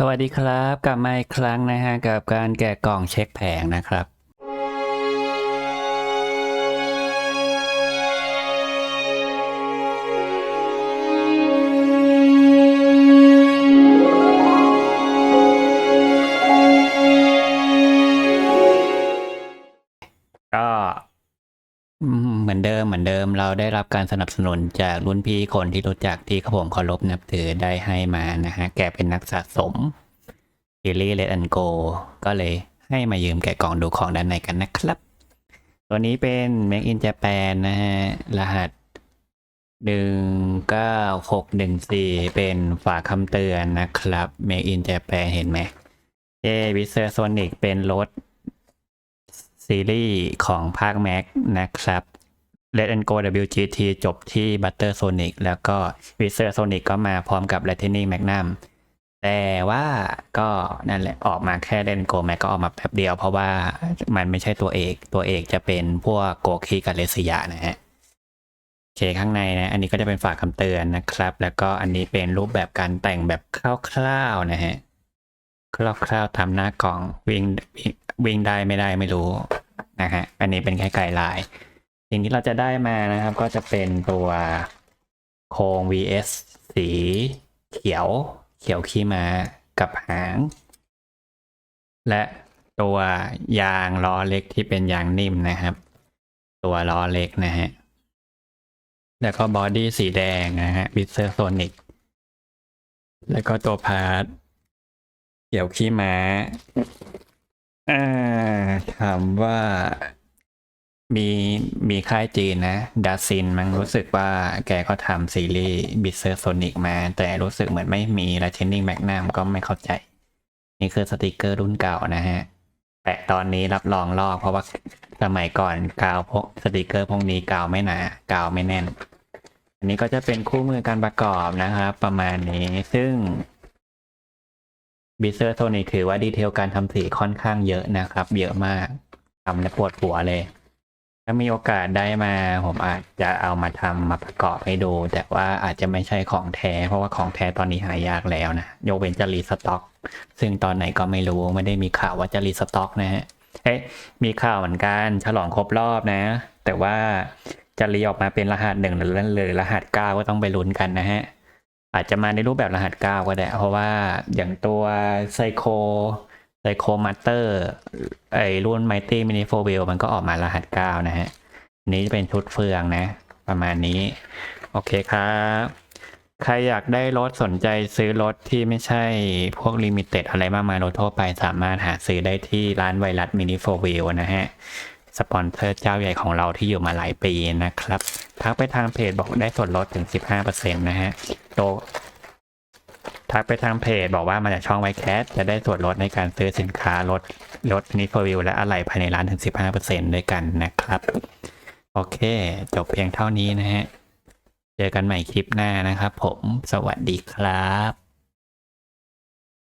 สวัสดีครับกลับมาอีกครั้งนะฮะกับการแกะกล่องเช็คแผงนะครับ ก็ อืมเหมือนเดิมเหมือนเดิมเราได้รับการสนับสนุนจากรุ่นพี่คนที่รู้จักที่ขผมเคารพนับถือได้ให้มานะฮะ แกเป็นนักสะสมซีรีส์เลดอันโกก็เลยให้มายืมแกะกล่องดูของด้านในกันนะครับ ตัวนี้เป็น Make in Japan นะฮะ รหัสหนึ่งเก้าหกหนึ่งสี่เป็นฝากคำเตือนนะครับ Make in Japan เห็นไหมเจวิเซอร์โซนิกเป็นรถ ซีรีส์ของภาคแม็กนะครับ Let and Go WGT จบที่ Butter Sonic แล้วก็ Wizard Sonic ก็มาพร้อมกับ Lightning Magnum แต่ว่าก็นั่นแหละออกมาแค่ Let and Go Mac ก็ออกมาแป๊บเดียวเพราะว่ามันไม่ใช่ตัวเอก ตัวเอกจะเป็นพวกโกคีกับเลสยานะฮะโอเคข้างในนะ อันนี้ก็จะเป็นฝากคำเตือนนะครับ แล้วก็อันนี้เป็นรูปแบบการแต่งแบบคร่าวๆนะฮะคร่าวๆทำหน้ากล่องวิงวิ่งวิ่งได้ไม่ได้ไม่รู้ นะฮะ อันนี้เป็นแค่ไกด์ไลน์ สิ่งที่เราจะได้มานะครับ ก็จะเป็นตัวโครง vs สีเขียว เขียวขี้มากับหาง และตัวยางล้อเล็กที่เป็นยางนิ่มนะครับ ตัวล้อเล็กนะฮะ แล้วก็บอดี้สีแดงนะฮะบิเซอร์โซนิกแล้วก็ตัวพาร์ทเกี่ยวขี้ม้า อ่าถามว่ามีมีค่ายจีนนะดาซินมันรู้สึกว่าแกก็ทำซีรีส์บิเซอร์โซนิกมา แต่รู้สึกเหมือนไม่มีและเทนนิงแมกนัมก็ไม่เข้าใจ นี่คือสติกเกอร์รุ่นเก่านะฮะแต่ตอนนี้รับรองลอกเพราะว่าสมัยก่อนกาวพวกสติกเกอร์พวกนี้กาวไม่หนากาวไม่แน่น อันนี้ก็จะเป็นคู่มือการประกอบนะครับ ประมาณนี้ซึ่ง บิเซอร์โทนิถือว่าดีเทลการทำสีค่อนข้างเยอะนะครับ เยอะมากทำแล้วปวดหัวเลย ถ้ามีโอกาสได้มา ผมอาจจะเอามาทำมาประกอบให้ดู แต่ว่าอาจจะไม่ใช่ของแท้ เพราะว่าของแท้ตอนนี้หายากแล้วนะยกเว้นจะรีสต็อก ซึ่งตอนไหนก็ไม่รู้ไม่ได้มีข่าวว่าจะรีสต็อกนะฮะเอ๊ะมีข่าวเหมือนกันฉลองครบรอบนะ แต่ว่าจะรีออกมาเป็นรหัสหนึ่งหรือหรือรหัสเก้าก็ต้องไปลุ้นกันนะฮะ อาจจะมาในรูปแบบรหัส 9 ก็ได้ เพราะว่าอย่างตัวไซโคไซโคมาเตอร์ไอรุ่น Mighty Mini 4 Wheel มันก็ออกมารหัส 9 นะฮะนนี้จะเป็นชุดเฟืองนะ ประมาณนี้ โอเคครับ ใครอยากได้รถสนใจซื้อรถที่ไม่ใช่พวกลิมิเต็ดอะไรมากมายรถทั่วไปสามารถหาซื้อได้ที่ร้านไวรัสมินิโฟวิลนะฮะ สปอนเซอร์เจ้าใหญ่ของเราที่อยู่มาหลายปีนะครับ ทักไปทางเพจบอกได้ส่วนลดถึง 15%นะฮะโตทักไปทางเพจบอกว่ามาจากช่องไวแคสจะได้ส่วนลดในการซื้อสินค้ารถรถนิฟวิวและอะไหล่ภายในร้านถึง 15%ด้วยกันนะครับ โอเค จบเพียงเท่านี้นะฮะ เจอกันใหม่คลิปหน้านะครับผมสวัสดีครับ